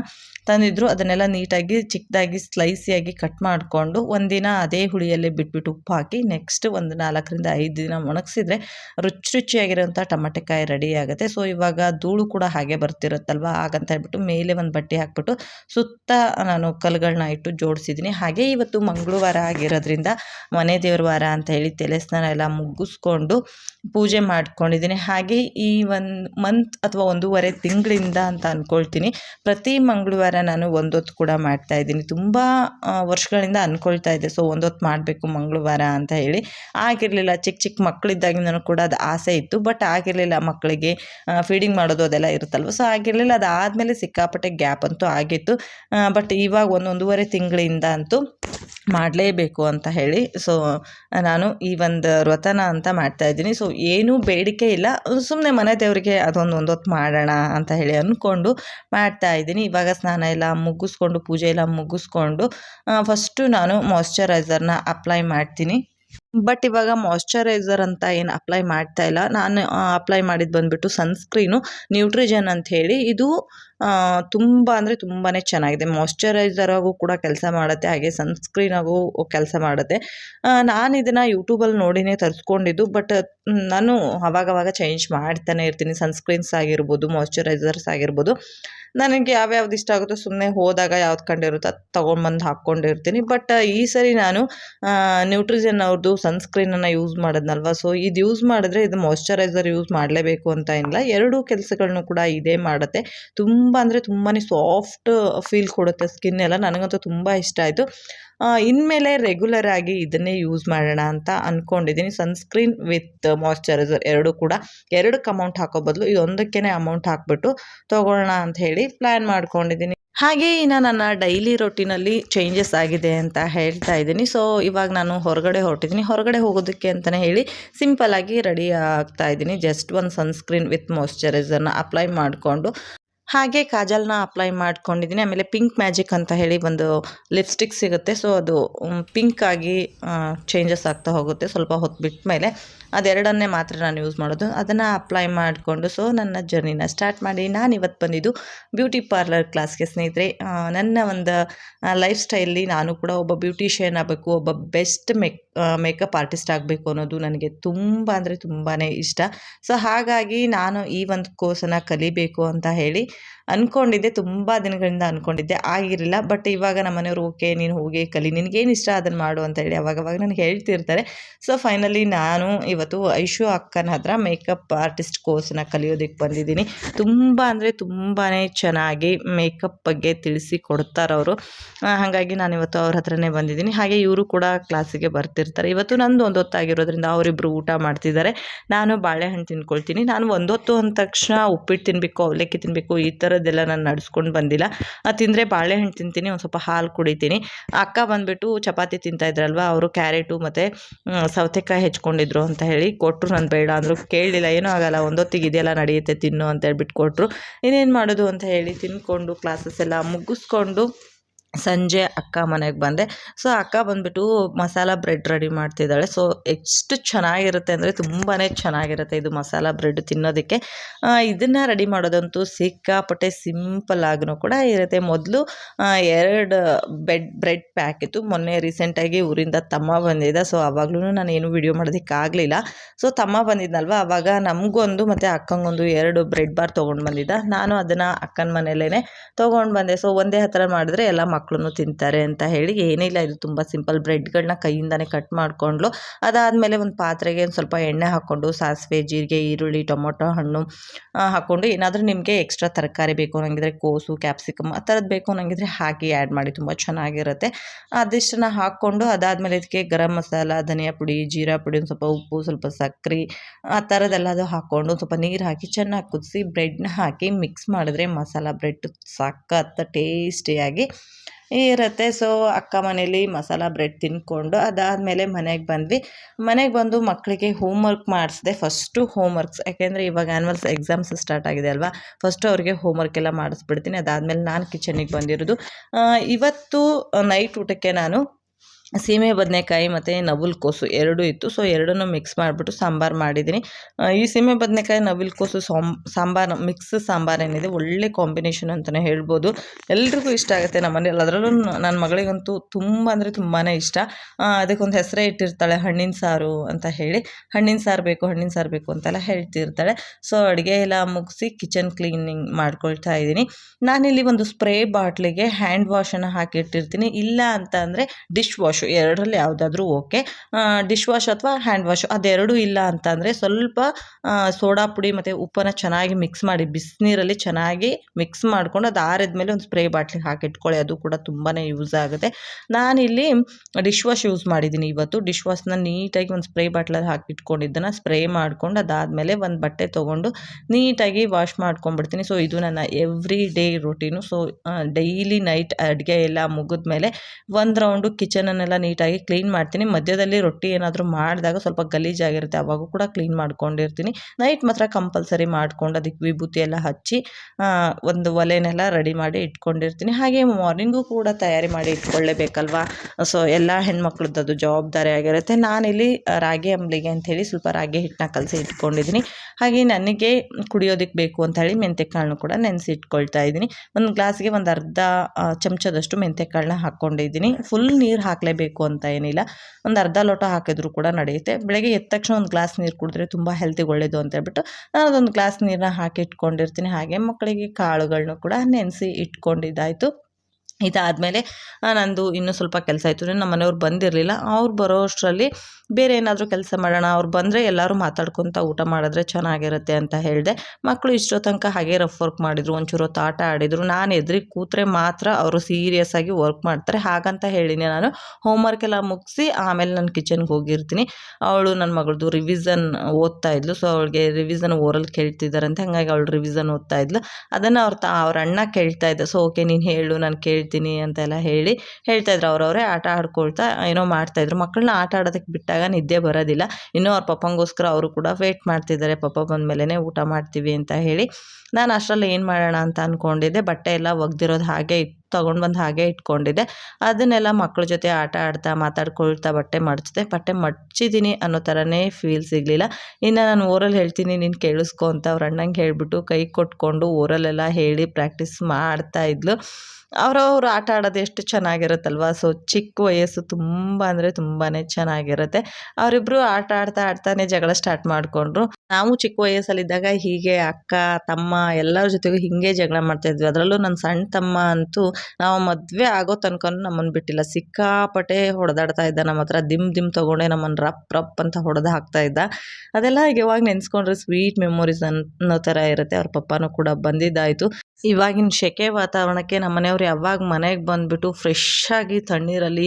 ತಂದಿದ್ರು. ಅದನ್ನೆಲ್ಲ ನೀಟಾಗಿ, ಚಿಕ್ಕದಾಗಿ, ಸ್ಲೈಸಿಯಾಗಿ ಕಟ್ ಮಾಡಿಕೊಂಡು ಒಂದಿನ ಅದೇ ಹುಳಿಯಲ್ಲೇ ಬಿಟ್ಬಿಟ್ಟು ಉಪ್ಪು ಹಾಕಿ ನೆಕ್ಸ್ಟ್ ಒಂದು ನಾಲ್ಕರಿಂದ ಐದು ದಿನ ಒಣಗಿಸಿದ್ರೆ ರುಚಿ ರುಚಿಯಾಗಿರೋಂಥ ಟೊಮಟೊ ಕಾಯಿ ರೆಡಿ ಆಗುತ್ತೆ. ಸೊ, ಇವಾಗ ಧೂಳು ಕೂಡ ಹಾಗೆ ಬರ್ತಿರುತ್ತಲ್ವ? ಹಾಗಂತ ಹೇಳ್ಬಿಟ್ಟು ಮೇಲೆ ಒಂದು ಬಟ್ಟೆ ಹಾಕ್ಬಿಟ್ಟು ಸುತ್ತ ನಾನು ಕಲ್ಲುಗಳನ್ನ ಇಟ್ಟು ಜೋಡಿಸಿದ್ದೀನಿ. ಹಾಗೆ ಇವತ್ತು ಮಂಗಳವಾರ ಆಗಿರೋದ್ರಿಂದ ಮನೆ ದೇವ್ರ ವಾರ ಅಂತ ಹೇಳಿ ತಲೆ ಸ್ನಾನ ಎಲ್ಲ ಮುಗಿಸ್ಕೊಂಡು ಪೂಜೆ ಮಾಡ್ಕೊಂಡಿದ್ದೀನಿ. ಹಾಗೆ ಈ ಒಂದು ಮಂತ್ ಅಥವಾ ಒಂದೂವರೆ ತಿಂಗಳಿಂದ ಅಂತ ಅಂದ್ಕೊಳ್ತೀನಿ ಪ್ರತಿ ಮಂಗಳವಾರ ನಾನು ಒಂದೊತ್ತು ಕೂಡ ಮಾಡ್ತಾ ಇದ್ದೀನಿ. ತುಂಬ ವರ್ಷಗಳಿಂದ ಅಂದ್ಕೊಳ್ತಾ ಇದ್ದೆ ಸೊ ಒಂದೊತ್ತು ಮಾಡಬೇಕು ಮಂಗಳವಾರ ಅಂತ ಹೇಳಿ. ಆಗಿರಲಿಲ್ಲ ಚಿಕ್ಕ ಚಿಕ್ಕ ಮಕ್ಕಳಿದ್ದಾಗಿಂದನೂ ಕೂಡ ಅದು ಆಸೆ ಇತ್ತು. ಬಟ್ ಆಗಿರಲಿಲ್ಲ ಮಕ್ಕಳಿಗೆ ಫೀಡಿಂಗ್ ಮಾಡೋದು ಅದೆಲ್ಲ ಇರುತ್ತಲ್ವ? ಸೊ ಆಗಿರಲಿಲ್ಲ ಅದಾದಮೇಲೆ ಸಿಕ್ಕಾಪಟ್ಟೆ ಗ್ಯಾಪ್ ಅಂತೂ ಆಗಿತ್ತು. ಬಟ್ ಇವಾಗ ಒಂದು ಒಂದೂವರೆ ತಿಂಗಳಿಂದ ಅಂತೂ ಮಾಡಲೇಬೇಕು ಅಂತ ಹೇಳಿ. ಸೊ ನಾನು ಈ ಒಂದು ವ್ರತನ ಅಂತ ಮಾಡ್ತಾ ಇದ್ದೀನಿ. ಸೊ ಏನೂ ಬೇಡಿಕೆ ಇಲ್ಲ. ಸುಮ್ಮನೆ ಮನೆ ದೇವರಿಗೆ ಅದೊಂದು ಒಂದೊತ್ತು ಮಾಡೋಣ ಅಂತ ಹೇಳಿ ಅಂದ್ಕೊಂಡು ಮಾಡ್ತಾ ಇದ್ದೀನಿ. ಇವಾಗ ಸ್ನಾನ ಎಲ್ಲ ಮುಗಿಸ್ಕೊಂಡು, ಪೂಜೆ ಎಲ್ಲ ಮುಗಿಸ್ಕೊಂಡು ಫಸ್ಟು ನಾನು ಮಾಯ್ಶ್ಚರೈಸರ್ನ ಅಪ್ಲೈ ಮಾಡ್ತೀನಿ. ಬಟ್ ಇವಾಗ ಮಾಯ್ಶ್ಚರೈಸರ್ ಅಂತ ಏನು ಅಪ್ಲೈ ಮಾಡ್ತಾ ಇಲ್ಲ. ನಾನು ಅಪ್ಲೈ ಮಾಡಿದ್ದು ಬಂದುಬಿಟ್ಟು ಸನ್ಸ್ಕ್ರೀನು ನ್ಯೂಟ್ರಿಜನ್ ಅಂತ ಹೇಳಿ. ಇದು ತುಂಬ ಅಂದರೆ ತುಂಬಾ ಚೆನ್ನಾಗಿದೆ. ಮಾಯ್ಶ್ಚರೈಸರ್ ಆಗೂ ಕೂಡ ಕೆಲಸ ಮಾಡುತ್ತೆ. ಹಾಗೆ ಸನ್ಸ್ಕ್ರೀನ್ ಆಗೂ ಕೆಲಸ ಮಾಡುತ್ತೆ. ನಾನು ಇದನ್ನು ಯೂಟ್ಯೂಬಲ್ಲಿ ನೋಡಿನೇ ತರಿಸ್ಕೊಂಡಿದ್ದು. ಬಟ್ ನಾನು ಅವಾಗವಾಗ ಚೇಂಜ್ ಮಾಡ್ತಾನೆ ಇರ್ತೀನಿ. ಸನ್ಸ್ಕ್ರೀನ್ಸ್ ಆಗಿರ್ಬೋದು ಮಾಯ್ಶ್ಚರೈಸರ್ಸ್ ಆಗಿರ್ಬೋದು. ನನಗೆ ಯಾವ್ಯಾವ್ದು ಇಷ್ಟ ಆಗುತ್ತೋ ಸುಮ್ಮನೆ ಹೋದಾಗ ಯಾವ್ದು ಕಂಡಿರುತ್ತೋ ಅದು ತೊಗೊಂಡ್ಬಂದು ಹಾಕ್ಕೊಂಡಿರ್ತೀನಿ. ಬಟ್ ಈ ಸರಿ ನಾನು ನ್ಯೂಟ್ರಿಜನ್ ಅವ್ರದ್ದು ಸನ್ಸ್ಕ್ರೀನನ್ನು ಯೂಸ್ ಮಾಡಿದ್ನಲ್ವ? ಸೊ ಇದು ಯೂಸ್ ಮಾಡಿದ್ರೆ ಇದು ಮಾಯಶ್ಚರೈಸರ್ ಯೂಸ್ ಮಾಡಲೇಬೇಕು ಅಂತ ಏನಿಲ್ಲ. ಎರಡೂ ಕೆಲಸಗಳನ್ನು ಕೂಡ ಇದೇ ಮಾಡುತ್ತೆ. ತುಂಬ ಅಂದರೆ ತುಂಬಾ ಸಾಫ್ಟ್ ಫೀಲ್ ಕೊಡುತ್ತೆ ಸ್ಕಿನ್ ಎಲ್ಲ. ನನಗಂತೂ ತುಂಬ ಇಷ್ಟ ಆಯಿತು. ಇನ್ಮೇಲೆ ರೆಗ್ಯುಲರ್ ಆಗಿ ಇದನ್ನೇ ಯೂಸ್ ಮಾಡೋಣ ಅಂತ ಅಂದ್ಕೊಂಡಿದ್ದೀನಿ ಸನ್ಸ್ಕ್ರೀನ್ ವಿತ್ ಮಾಯಶ್ಚರೈಸರ್ ಎರಡೂ ಕೂಡ. ಎರಡಕ್ಕೆ ಅಮೌಂಟ್ ಹಾಕೋ ಬದಲು ಇದೊಂದಕ್ಕೇ ಅಮೌಂಟ್ ಹಾಕ್ಬಿಟ್ಟು ತೊಗೊಳ್ಳೋಣ ಅಂತ ಹೇಳಿ ಪ್ಲ್ಯಾನ್ ಮಾಡ್ಕೊಂಡಿದ್ದೀನಿ. ಹಾಗೆ ಇನ್ನು ನನ್ನ ಡೈಲಿ ರೊಟೀನಲ್ಲಿ ಚೇಂಜಸ್ ಆಗಿದೆ ಅಂತ ಹೇಳ್ತಾ ಇದ್ದೀನಿ. ಸೊ ಇವಾಗ ನಾನು ಹೊರಗಡೆ ಹೊರಟಿದ್ದೀನಿ. ಹೊರಗಡೆ ಹೋಗೋದಕ್ಕೆ ಅಂತಲೇ ಹೇಳಿ ಸಿಂಪಲ್ಲಾಗಿ ರೆಡಿ ಆಗ್ತಾ ಇದ್ದೀನಿ. ಜಸ್ಟ್ ಒಂದು ಸನ್ಸ್ಕ್ರೀನ್ ವಿತ್ ಮಾಯ್ಶ್ಚರೈಸರ್ನ ಅಪ್ಲೈ ಮಾಡಿಕೊಂಡು. ಹಾಗೆ ಕಾಜಲ್ನ ಅಪ್ಲೈ ಮಾಡ್ಕೊಂಡಿದ್ದೀನಿ. ಆಮೇಲೆ ಪಿಂಕ್ ಮ್ಯಾಜಿಕ್ ಅಂತ ಹೇಳಿ ಒಂದು ಲಿಪ್ಸ್ಟಿಕ್ ಸಿಗುತ್ತೆ. ಸೊ ಅದು ಪಿಂಕ್ ಆಗಿ ಚೇಂಜಸ್ ಆಗ್ತಾ ಹೋಗುತ್ತೆ. ಸ್ವಲ್ಪ ಹೊತ್ತು ಬಿಟ್ಟ ಮೇಲೆ ಅದೆರಡನ್ನೇ ಮಾತ್ರ ನಾನು ಯೂಸ್ ಮಾಡೋದು. ಅದನ್ನು ಅಪ್ಲೈ ಮಾಡಿಕೊಂಡು ಸೊ ನನ್ನ ಜರ್ನಿನ ಸ್ಟಾರ್ಟ್ ಮಾಡಿ ನಾನು ಇವತ್ತು ಬಂದಿದ್ದು ಬ್ಯೂಟಿ ಪಾರ್ಲರ್ ಕ್ಲಾಸ್ಗೆ ಸ್ನೇಹಿತರೆ. ನನ್ನ ಒಂದು ಲೈಫ್ ಸ್ಟೈಲಲ್ಲಿ ನಾನು ಕೂಡ ಒಬ್ಬ ಬ್ಯೂಟಿಷಿಯನ್ ಆಗಬೇಕು, ಒಬ್ಬ ಬೆಸ್ಟ್ ಮೇಕ್ ಮೇಕಪ್ ಆರ್ಟಿಸ್ಟ್ ಆಗಬೇಕು ಅನ್ನೋದು ನನಗೆ ತುಂಬ ಅಂದರೆ ತುಂಬಾ ಇಷ್ಟ. ಸೊ ಹಾಗಾಗಿ ನಾನು ಈ ಒಂದು ಕೋರ್ಸನ್ನು ಕಲಿಬೇಕು ಅಂತ ಹೇಳಿ ಅಂದ್ಕೊಂಡಿದ್ದೆ ತುಂಬ ದಿನಗಳಿಂದ ಅಂದ್ಕೊಂಡಿದ್ದೆ ಆಗಿರಲಿಲ್ಲ ಬಟ್ ಇವಾಗ ನಮ್ಮ ಮನೆಯವರು, ಓಕೆ, ನೀನು ಹೋಗಿ ಕಲಿ. ನಿನಗೇನು ಇಷ್ಟ ಅದನ್ನು ಮಾಡು ಅಂತ ಹೇಳಿ ಅವಾಗವಾಗ ನನಗೆ ಹೇಳ್ತಿರ್ತಾರೆ. ಸೊ ಫೈನಲಿ ನಾನು ಇವತ್ತು ಐಶು ಅಕ್ಕನ ಹತ್ರ ಮೇಕಪ್ ಆರ್ಟಿಸ್ಟ್ ಕೋರ್ಸನ್ನ ಕಲಿಯೋದಕ್ಕೆ ಬಂದಿದ್ದೀನಿ. ತುಂಬ ಅಂದರೆ ತುಂಬಾ ಚೆನ್ನಾಗಿ ಮೇಕಪ್ ಬಗ್ಗೆ ತಿಳಿಸಿ ಕೊಡ್ತಾರವರು ಹಾಗಾಗಿ ನಾನು ಇವತ್ತು ಅವ್ರ ಹತ್ರನೇ ಬಂದಿದ್ದೀನಿ. ಹಾಗೆ ಇವರು ಕೂಡ ಕ್ಲಾಸಿಗೆ ಬರ್ತಿರ್ತಾರೆ. ಇವತ್ತು ನಂದು ಒಂದು ಹೊತ್ತಾಗಿರೋದ್ರಿಂದ ಅವರಿಬ್ಬರು ಊಟ ಮಾಡ್ತಿದ್ದಾರೆ. ನಾನು ಬಾಳೆಹಣ್ಣು ತಿನ್ಕೊಳ್ತೀನಿ. ನಾನು ಒಂದೊತ್ತು ಅಂದ ತಕ್ಷಣ ಉಪ್ಪಿಟ್ಟು ತಿನ್ನಬೇಕು ಅವಲಕ್ಕಿ ತಿನ್ನಬೇಕು ಈ ಥರದ್ದೆಲ್ಲ ನಾನು ನಡೆಸ್ಕೊಂಡು ಬಂದಿಲ್ಲ. ಅದು ತಿಂದರೆ ಬಾಳೆಹಣ್ಣು ತಿಂತೀನಿ, ಒಂದು ಸ್ವಲ್ಪ ಹಾಲು ಕುಡಿತೀನಿ. ಅಕ್ಕ ಬಂದುಬಿಟ್ಟು ಚಪಾತಿ ತಿಂತಾಯಿದ್ರಲ್ವ ಅವರು ಕ್ಯಾರೆಟು ಮತ್ತು ಸೌತೆಕಾಯಿ ಹೆಚ್ಕೊಂಡಿದ್ರು ಅಂತ ಹೇಳಿ ಕೊಟ್ಟರು ನಾನು ಬೇಡ ಅಂದರು. ಕೇಳಲಿಲ್ಲ ಏನೂ ಆಗಲ್ಲ, ಒಂದೊತ್ತಿಗೆ ಇದೆಲ್ಲ ನಡೆಯುತ್ತೆ, ತಿನ್ನು ಅಂತ ಹೇಳ್ಬಿಟ್ಟು ಕೊಟ್ಟರು ಇನ್ನೇನು ಮಾಡೋದು ಅಂತ ಹೇಳಿ ತಿಂದ್ಕೊಂಡು ಕ್ಲಾಸಸ್ ಎಲ್ಲ ಮುಗಿಸ್ಕೊಂಡು ಸಂಜೆ ಅಕ್ಕ ಮನೆಗೆ ಬಂದೆ. ಸೊ, ಅಕ್ಕ ಬಂದುಬಿಟ್ಟು ಮಸಾಲ ಬ್ರೆಡ್ ರೆಡಿ ಮಾಡ್ತಿದ್ದಾಳೆ. ಸೊ, ಎಷ್ಟು ಚೆನ್ನಾಗಿರುತ್ತೆ ಅಂದರೆ ತುಂಬಾ ಚೆನ್ನಾಗಿರುತ್ತೆ ಇದು ಮಸಾಲ ಬ್ರೆಡ್ ತಿನ್ನೋದಕ್ಕೆ. ಇದನ್ನು ರೆಡಿ ಮಾಡೋದಂತೂ ಸಿಕ್ಕಾಪಟ್ಟೆ ಸಿಂಪಲ್ ಕೂಡ ಇರುತ್ತೆ. ಮೊದಲು ಎರಡು ಬೆಡ್, ಬ್ರೆಡ್ ಪ್ಯಾಕ್ ಇತ್ತು. ಮೊನ್ನೆ ರೀಸೆಂಟಾಗಿ ಊರಿಂದ ತಮ್ಮ ಬಂದಿದ್ದ. ಸೊ ಆವಾಗಲೂ ನಾನು ಏನು ವಿಡಿಯೋ ಮಾಡೋದಕ್ಕಾಗಲಿಲ್ಲ ಸೊ, ತಮ್ಮ ಬಂದಿದ್ನಲ್ವ? ಆವಾಗ ನಮಗೊಂದು ಮತ್ತು ಅಕ್ಕಂಗೊಂದು ಎರಡು ಬ್ರೆಡ್ ಬಾರ್ ತೊಗೊಂಡು ಬಂದಿದ್ದ. ನಾನು ಅದನ್ನು ಅಕ್ಕನ ಮನೆಯಲ್ಲೇ ತೊಗೊಂಡು ಬಂದೆ. ಸೊ, ಒಂದೇ ಹತ್ರ ಮಾಡಿದ್ರೆ ಎಲ್ಲ ಮಕ್ಕಳು ತಿಂತಾರೆ ಅಂತ ಹೇಳಿ ಏನಿಲ್ಲ ಇದು ತುಂಬ ಸಿಂಪಲ್ ಬ್ರೆಡ್ಗಳನ್ನ ಕೈಯಿಂದನೇ ಕಟ್ ಮಾಡಿಕೊಂಡ್ಲು. ಅದಾದಮೇಲೆ ಒಂದು ಪಾತ್ರೆಗೆ ಒಂದು ಸ್ವಲ್ಪ ಎಣ್ಣೆ ಹಾಕ್ಕೊಂಡು, ಸಾಸಿವೆ, ಜೀರಿಗೆ, ಈರುಳ್ಳಿ, ಟೊಮೊಟೊ, ಹಣ್ಣು ಹಾಕ್ಕೊಂಡು ಏನಾದರೂ ನಿಮಗೆ ಎಕ್ಸ್ಟ್ರಾ ತರಕಾರಿ ಬೇಕು ಅನ್ನಂಗಿದ್ರೆ ಕೋಸು ಕ್ಯಾಪ್ಸಿಕಮ್ ಆ ಥರದ್ದು ಬೇಕು ಅನ್ನಂಗಿದ್ರೆ ಹಾಕಿ ಆ್ಯಡ್ ಮಾಡಿ, ತುಂಬ ಚೆನ್ನಾಗಿರುತ್ತೆ. ಅದಿಷ್ಟನ್ನು ಹಾಕ್ಕೊಂಡು ಅದಾದಮೇಲೆ ಇದಕ್ಕೆ ಗರಂ ಮಸಾಲ, ಧನಿಯಾ ಪುಡಿ, ಜೀರಾ ಪುಡಿ, ಒಂದು ಸ್ವಲ್ಪ ಉಪ್ಪು, ಸ್ವಲ್ಪ ಸಕ್ಕರೆ ಆ ಥರದ್ದೆಲ್ಲದು ಹಾಕ್ಕೊಂಡು ಸ್ವಲ್ಪ ನೀರು ಹಾಕಿ ಚೆನ್ನಾಗಿ ಕುದಿಸಿ ಬ್ರೆಡ್ನ ಹಾಕಿ ಮಿಕ್ಸ್ ಮಾಡಿದ್ರೆ ಮಸಾಲ ಬ್ರೆಡ್ ಸಕ್ಕತ್ತ ಟೇಸ್ಟಿಯಾಗಿ ಇರುತ್ತೆ. ಸೊ ಅಕ್ಕ ಮನೇಲಿ ಮಸಾಲ ಬ್ರೆಡ್ ತಿಂದ್ಕೊಂಡು ಅದಾದಮೇಲೆ ಮನೆಗೆ ಬಂದ್ವಿ. ಮನೆಗೆ ಬಂದು ಮಕ್ಕಳಿಗೆ ಹೋಮ್ ವರ್ಕ್ ಮಾಡಿಸಿದೆ. ಫಸ್ಟು ಹೋಮ್ವರ್ಕ್ಸ್ ಯಾಕೆಂದರೆ ಇವಾಗ ಆ್ಯನ್ವಲ್ಸ್ ಎಕ್ಸಾಮ್ಸ್ ಸ್ಟಾರ್ಟ್ ಆಗಿದೆ ಅಲ್ವಾ? ಫಸ್ಟು ಅವ್ರಿಗೆ ಹೋಮ್ವರ್ಕ್ ಎಲ್ಲ ಮಾಡಿಸ್ಬಿಡ್ತೀನಿ. ಅದಾದಮೇಲೆ ನಾನು ಕಿಚನಿಗೆ ಬಂದಿರೋದು. ಇವತ್ತು ನೈಟ್ ಊಟಕ್ಕೆ ನಾನು ಸೀಮೆ ಬದನೆಕಾಯಿ ಮತ್ತು ನವಿಲು ಕೋಸು ಎರಡೂ ಇತ್ತು. ಸೊ ಎರಡನ್ನೂ ಮಿಕ್ಸ್ ಮಾಡಿಬಿಟ್ಟು ಸಾಂಬಾರು ಮಾಡಿದ್ದೀನಿ. ಈ ಸೀಮೆ ಬದನೆಕಾಯಿ, ನವಿಲುಕೋಸು ಕೋಸು ಸಾಂಬ್ ಸಾಂಬಾರು ಮಿಕ್ಸ್ ಸಾಂಬಾರು ಏನಿದೆ, ಒಳ್ಳೆ ಕಾಂಬಿನೇಷನ್ ಅಂತಲೇ ಹೇಳ್ಬೋದು. ಎಲ್ರಿಗೂ ಇಷ್ಟ ಆಗುತ್ತೆ ನಮ್ಮ ಮನೇಲಿ ಅದರಲ್ಲೂ ನನ್ನ ಮಗಳಿಗಂತೂ ತುಂಬ ಅಂದರೆ ತುಂಬಾ ಇಷ್ಟ. ಅದಕ್ಕೊಂದು ಹೆಸರೇ ಇಟ್ಟಿರ್ತಾಳೆ, ಹಣ್ಣಿನ ಸಾರು ಅಂತ ಹೇಳಿ. ಹಣ್ಣಿನ ಸಾರು ಬೇಕು, ಹಣ್ಣಿನ ಸಾರು ಬೇಕು ಅಂತೆಲ್ಲ ಹೇಳ್ತಿರ್ತಾಳೆ. ಸೊ ಅಡುಗೆ ಎಲ್ಲ ಮುಗಿಸಿ ಕಿಚನ್ ಕ್ಲೀನಿಂಗ್ ಮಾಡ್ಕೊಳ್ತಾ ಇದ್ದೀನಿ. ನಾನಿಲ್ಲಿ ಒಂದು ಸ್ಪ್ರೇ ಬಾಟ್ಲಿಗೆ ಹ್ಯಾಂಡ್ ವಾಶನ್ನು ಹಾಕಿಟ್ಟಿರ್ತೀನಿ. ಇಲ್ಲ ಅಂತ ಅಂದರೆ ಡಿಶ್ ವಾಶು ಎರಡರಲ್ಲಿ ಯಾವುದಾದ್ರೂ ಓಕೆ. ಡಿಶ್ ವಾಶ್ ಅಥವಾ ಹ್ಯಾಂಡ್ ವಾಶು, ಅದೆರಡು ಇಲ್ಲ ಅಂತಂದರೆ ಸ್ವಲ್ಪ ಸೋಡಾ ಪುಡಿ ಮತ್ತು ಉಪ್ಪನ್ನು ಚೆನ್ನಾಗಿ ಮಿಕ್ಸ್ ಮಾಡಿ, ಬಿಸಿನೀರಲ್ಲಿ ಚೆನ್ನಾಗಿ ಮಿಕ್ಸ್ ಮಾಡ್ಕೊಂಡು ಅದು ಆರಿದ ಮೇಲೆ ಒಂದು ಸ್ಪ್ರೇ ಬಾಟ್ಲಿಗೆ ಹಾಕಿಟ್ಕೊಳ್ಳಿ, ಅದು ಕೂಡ ತುಂಬಾ ಯೂಸ್ ಆಗುತ್ತೆ. ನಾನಿಲ್ಲಿ ಡಿಶ್ ವಾಶ್ ಯೂಸ್ ಮಾಡಿದ್ದೀನಿ ಇವತ್ತು. ಡಿಶ್ ವಾಶ್ನ ನೀಟಾಗಿ ಒಂದು ಸ್ಪ್ರೇ ಬಾಟ್ಲಲ್ಲಿ ಹಾಕಿಟ್ಕೊಂಡಿದ್ದನ್ನು ಸ್ಪ್ರೇ ಮಾಡ್ಕೊಂಡು ಅದಾದಮೇಲೆ ಒಂದು ಬಟ್ಟೆ ತೊಗೊಂಡು ನೀಟಾಗಿ ವಾಶ್ ಮಾಡ್ಕೊಂಡ್ಬಿಡ್ತೀನಿ. ಸೊ ಇದು ನನ್ನ every day routine so daily night ಅಡುಗೆ ಎಲ್ಲ ಮುಗಿದ್ಮೇಲೆ ಒಂದು ರೌಂಡು ಕಿಚನನ್ನೆಲ್ಲ ನೀಟಾಗಿ ಕ್ಲೀನ್ ಮಾಡ್ತೀನಿ. ಮಧ್ಯದಲ್ಲಿ ರೊಟ್ಟಿ ಏನಾದರೂ ಮಾಡಿದಾಗ ಸ್ವಲ್ಪ ಗಲೀಜಾಗಿರುತ್ತೆ ಅವಾಗೂ ಕೂಡ ಕ್ಲೀನ್ ಮಾಡ್ಕೊಂಡಿರ್ತೀನಿ. ನೈಟ್ ಮಾತ್ರ ಕಂಪಲ್ಸರಿ ಮಾಡ್ಕೊಂಡು ಅದಕ್ಕೆ ವಿಭೂತಿ ಎಲ್ಲ ಹಚ್ಚಿ ಒಂದು ಒಲೆನೆಲ್ಲ ರೆಡಿ ಮಾಡಿ ಇಟ್ಕೊಂಡಿರ್ತೀನಿ. ಹಾಗೆ ಮಾರ್ನಿಂಗು ಕೂಡ ತಯಾರಿ ಮಾಡಿ ಇಟ್ಕೊಳ್ಳೇಬೇಕಲ್ವಾ? ಸೊ, ಎಲ್ಲ ಹೆಣ್ಮಕ್ಳದ್ದು ಅದು ಜವಾಬ್ದಾರಿ ಆಗಿರುತ್ತೆ. ನಾನಿಲ್ಲಿ ರಾಗಿ ಅಂಬ್ಲಿಗೆ ಅಂಥೇಳಿ ಸ್ವಲ್ಪ ರಾಗಿ ಹಿಟ್ಟನ್ನ ಕಲಸಿ ಇಟ್ಕೊಂಡಿದ್ದೀನಿ. ಹಾಗೆ ನನಗೆ ಕುಡಿಯೋದಕ್ಕೆ ಬೇಕು ಅಂತ ಹೇಳಿ ಮೆಂತೆಕಾಳನ್ನು ಕೂಡ ನೆನೆಸಿ ಇಟ್ಕೊಳ್ತಾ ಇದ್ದೀನಿ. ಒಂದು ಗ್ಲಾಸ್ಗೆ ಒಂದು ಅರ್ಧ ಚಮಚದಷ್ಟು ಮೆಂತೆಕಾಳನ್ನ ಹಾಕ್ಕೊಂಡಿದ್ದೀನಿ. ಫುಲ್ ನೀರು ಹಾಕಲೇಬೇಕು. ಅಂತ ಏನಿಲ್ಲ. ಒಂದು ಅರ್ಧ ಲೋಟ ಹಾಕಿದ್ರು ಕೂಡ ನಡೆಯುತ್ತೆ. ಬೆಳಗ್ಗೆ ಎದ್ದ ತಕ್ಷಣ ಒಂದು ಗ್ಲಾಸ್ ನೀರು ಕುಡಿದ್ರೆ ತುಂಬ ಹೆಲ್ತಿಗೆ ಒಳ್ಳೆಯದು ಅಂತ ಹೇಳ್ಬಿಟ್ಟು ನಾನು ಅದೊಂದು ಗ್ಲಾಸ್ ನೀರನ್ನ ಹಾಕಿ ಇಟ್ಕೊಂಡಿರ್ತೀನಿ ಹಾಗೆ ಮಕ್ಕಳಿಗೆ ಕಾಳುಗಳನ್ನೂ ಕೂಡ ನೆನೆಸಿ ಇಟ್ಕೊಂಡಿದ್ದಾಯಿತು. ಇದಾದಮೇಲೆ ನಂದು ಇನ್ನೂ ಸ್ವಲ್ಪ ಕೆಲಸ ಇತ್ತು. ನಮ್ಮ ಮನೆಯವ್ರು ಬಂದಿರಲಿಲ್ಲ. ಅವ್ರು ಬರೋ ಅಷ್ಟರಲ್ಲಿ ಬೇರೆ ಏನಾದರೂ ಕೆಲಸ ಮಾಡೋಣ, ಅವ್ರು ಬಂದರೆ ಎಲ್ಲರೂ ಮಾತಾಡ್ಕೊತ ಊಟ ಮಾಡಿದ್ರೆ ಚೆನ್ನಾಗಿರುತ್ತೆ ಅಂತ ಹೇಳಿದೆ. ಮಕ್ಕಳು ಇಷ್ಟೋ ತನಕ ಹಾಗೆ ರಫ್ ವರ್ಕ್ ಮಾಡಿದರು. ಒಂಚೂರು ಹೊತ್ತು ಆಟ ಆಡಿದರು. ನಾನು ಎದ್ರಿಗೆ ಕೂತ್ರೆ ಮಾತ್ರ ಅವರು ಸೀರಿಯಸ್ ಆಗಿ ವರ್ಕ್ ಮಾಡ್ತಾರೆ. ಹಾಗಂತ ಹೇಳಿನಿ ನಾನು. ಹೋಮ್ವರ್ಕ್ ಎಲ್ಲ ಮುಗಿಸಿ ಆಮೇಲೆ ನಾನು ಕಿಚನ್ಗೆ ಹೋಗಿರ್ತೀನಿ. ಅವಳು ನನ್ನ ಮಗಳದು ರಿವಿಸನ್ ಓದ್ತಾ ಇದ್ಲು. ಸೊ ಅವಳಿಗೆ ರಿವಿಸನ್ ಓರಲ್ ಕೇಳ್ತಿದ್ದಾರಂತೆ ಹಾಗಾಗಿ ಅವಳು ರಿವಿಸನ್ ಓದ್ತಾ ಇದ್ಲು. ಅದನ್ನು ಅವ್ರ ತ, ಅವ್ರ ಅಣ್ಣ ಕೇಳ್ತಾ ಇದ್ದ. ಸೊ ಓಕೆ ನೀನು ಹೇಳು, ನಾನು ಕೇಳ್ತೀನಿ ಅಂತೆಲ್ಲ ಹೇಳಿ ಹೇಳ್ತಾಯಿದ್ರು ಅವರವರೇ ಆಟ ಆಡ್ಕೊಳ್ತಾ ಏನೋ ಮಾಡ್ತಾಯಿದ್ರು ಮಕ್ಕಳನ್ನ ಆಟ ಆಡೋದಕ್ಕೆ ಬಿಟ್ಟಾಗ ನಿದ್ದೆ ಬರೋದಿಲ್ಲ. ಇನ್ನೂ ಅವ್ರ ಪಪ್ಪಂಗೋಸ್ಕರ ಅವರು ಕೂಡ ವೇಟ್ ಮಾಡ್ತಿದ್ದಾರೆ. ಪಪ್ಪ ಬಂದಮೇಲೆ ಊಟ ಮಾಡ್ತೀವಿ ಅಂತ ಹೇಳಿ. ನಾನು ಅಷ್ಟರಲ್ಲಿ ಏನು ಮಾಡೋಣ ಅಂತ ಅಂದ್ಕೊಂಡಿದ್ದೆ ಬಟ್ಟೆ ಎಲ್ಲ ಒಗ್ದಿರೋದು ಹಾಗೆ ಇಟ್ಟು ತೊಗೊಂಡು ಬಂದು ಹಾಗೆ ಇಟ್ಕೊಂಡಿದ್ದೆ. ಅದನ್ನೆಲ್ಲ ಮಕ್ಕಳ ಜೊತೆ ಆಟ ಆಡ್ತಾ ಮಾತಾಡ್ಕೊಳ್ತಾ ಬಟ್ಟೆ ಮಡಚಿದೆ ಬಟ್ಟೆ ಮಡ್ಚಿದ್ದೀನಿ ಅನ್ನೋ ಥರನೇ ಫೀಲ್ ಸಿಗಲಿಲ್ಲ. ಇನ್ನು ನಾನು ಓರಲ್ಲಿ ಹೇಳ್ತೀನಿ, ನೀನು ಕೇಳಿಸ್ಕೊ ಅಂತ ಅವ್ರ ಅಣ್ಣಂಗೆ ಹೇಳಿಬಿಟ್ಟು ಕೈ ಕೊಟ್ಕೊಂಡು ಓರಲ್ಲೆಲ್ಲ ಹೇಳಿ ಪ್ರಾಕ್ಟೀಸ್ ಮಾಡ್ತಾ ಇದ್ಲು. ಅವ್ರವ್ರು ಆಟ ಆಡೋದು ಎಷ್ಟು ಚೆನ್ನಾಗಿರುತ್ತಲ್ವಾ? ಸೊ ಚಿಕ್ಕ ವಯಸ್ಸು ತುಂಬ ಅಂದರೆ ತುಂಬಾ ಚೆನ್ನಾಗಿರುತ್ತೆ. ಅವರಿಬ್ಬರು ಆಟ ಆಡ್ತಾ ಆಡ್ತಾನೆ ಜಗಳ ಸ್ಟಾರ್ಟ್ ಮಾಡಿಕೊಂಡ್ರು. ನಾವು ಚಿಕ್ಕ ವಯಸ್ಸಲ್ಲಿದ್ದಾಗ ಹೀಗೆ ಅಕ್ಕ, ತಮ್ಮ ಎಲ್ಲರ ಜೊತೆಗೂ ಹೀಗೆ ಜಗಳ ಮಾಡ್ತಾಯಿದ್ವಿ ಅದರಲ್ಲೂ ನನ್ನ ಸಣ್ಣ ತಮ್ಮ ಅಂತೂ ನಾವು ಮದುವೆ ಆಗೋ ತನಕ ನಮ್ಮನ್ನು ಬಿಟ್ಟಿಲ್ಲ. ಸಿಕ್ಕಾಪಟ್ಟೆ ಹೊಡೆದಾಡ್ತಾ ಇದ್ದ. ನಮ್ಮ ಹತ್ರ ದಿಮ್ ದಿಮ್ ತೊಗೊಂಡೆ ನಮ್ಮನ್ನು ರಪ್ ರಪ್ ಅಂತ ಹೊಡೆದು ಹಾಕ್ತಾ ಇದ್ದ. ಅದೆಲ್ಲ ಯಾವಾಗ ನೆನೆಸ್ಕೊಂಡ್ರೆ ಸ್ವೀಟ್ ಮೆಮೊರೀಸ್ ಅನ್ನೋ ಥರ ಇರುತ್ತೆ. ಅವ್ರ ಪಪ್ಪನೂ ಕೂಡ ಬಂದಿದ್ದಾಯಿತು. ಇವಾಗಿನ ಸೆಕೆ ವಾತಾವರಣಕ್ಕೆ ನಮ್ಮ ಮನೆಯವ್ರು ಯಾವಾಗ ಮನೆಗೆ ಬಂದುಬಿಟ್ಟು ಫ್ರೆಶ್ ಆಗಿ ತಣ್ಣೀರಲ್ಲಿ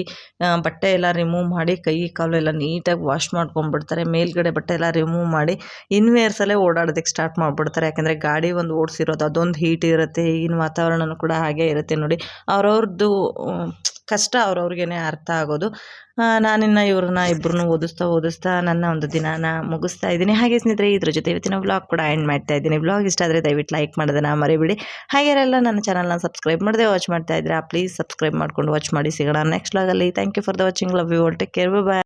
ಬಟ್ಟೆ ಎಲ್ಲ ರಿಮೂವ್ ಮಾಡಿ, ಕೈ, ಕಾಲು ಎಲ್ಲ ನೀಟಾಗಿ ವಾಶ್ ಮಾಡ್ಕೊಂಡ್ಬಿಡ್ತಾರೆ ಮೇಲ್ಗಡೆ ಬಟ್ಟೆ ಎಲ್ಲ ರಿಮೂವ್ ಮಾಡಿ ಇನ್ವೇರ್ಸಲ್ಲೇ ಓಡಾಡೋದಕ್ಕೆ ಸ್ಟಾರ್ಟ್ ಮಾಡಿಬಿಡ್ತಾರೆ. ಯಾಕೆಂದರೆ ಗಾಡಿ ಒಂದು ಓಡಿಸಿರೋದು, ಅದೊಂದು ಹೀಟ್ ಇರುತ್ತೆ, ಈಗಿನ ವಾತಾವರಣನೂ ಕೂಡ ಹಾಗೆ ಇರುತ್ತೆ ನೋಡಿ. ಅವ್ರವ್ರದ್ದು ಕಷ್ಟ ಅವ್ರವ್ರಿಗೇ ಅರ್ಥ ಆಗೋದು. ನಾನಿನ್ನು ಇವ್ರನ್ನ ಇಬ್ಬರನ್ನೂ ಓದಿಸ್ತಾ ಓದಿಸ್ತಾ ನನ್ನ ಒಂದು ದಿನಾನ ಮುಗಿಸ್ತಾ ಇದ್ದೀನಿ. ಹಾಗೆ ಸ್ನೇಹಿತರೆ, ಇದ್ರ ಜೊತೆ ಇವತ್ತಿನ ವ್ಲಾಗ್ ಕೂಡ ಎಂಡ್ ಮಾಡ್ತಾ ಇದ್ದೀನಿ. ವ್ಲಾಗ್ ಇಷ್ಟ ಆದರೆ ದಯವಿಟ್ಟು ಲೈಕ್ ಮಾಡೋದನ್ನ ಮರಿಬಿಡಿ. ಹಾಗೆ ಹಾಗೆಲ್ಲ ನನ್ನ ಚಾನಲ್ನ ಸಬ್ಸ್ಕ್ರೈಬ್ ಮಾಡದೆ ವಾಚ್ ಮಾಡ್ತಾ ಇದ್ದೀರಾ ಪ್ಲೀಸ್ ಸಬ್ಸ್ಕ್ರೈಬ್ ಮಾಡ್ಕೊಂಡು ವಾಚ್ ಮಾಡಿ ಸಿಗೋಣ ನೆಕ್ಸ್ಟ್ ವ್ಲಾಗಲ್ಲಿ thank you for the watching love you all take care bye